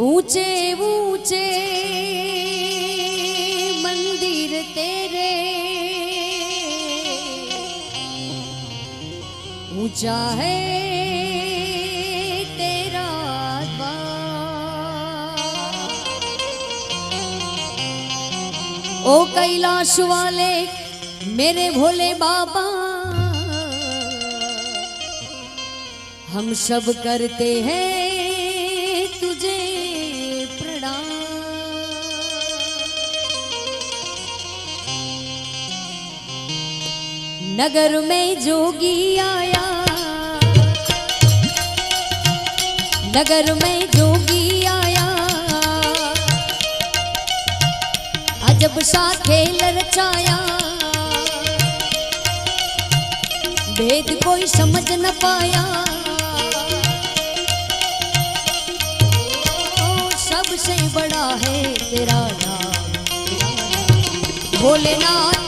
ऊँचे ऊँचे मंदिर तेरे। ऊँचा है तेरा ओ कैलाश वाले, मेरे भोले बाबा, हम सब करते हैं नगर में जोगी आया। नगर में जोगी आया। अजब सा खेल रचाया भेद कोई समझ न पाया। सबसे बड़ा है तेरा नाम। भोलेनाथ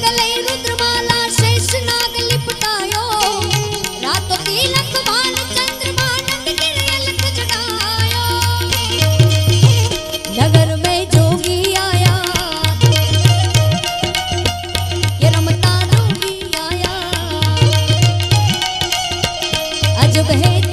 अजब है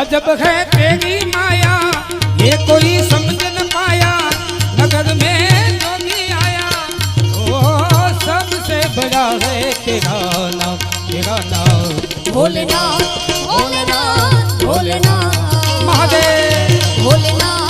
अजब है तेरी माया ये कोई समझ न पाया नगर में जो भी आया। ओ सबसे बड़ा है तेरा नाम तेरा नाम। भोलेनाथ भोलेनाथ भोलेनाथ। महादेव। भोलेनाथ।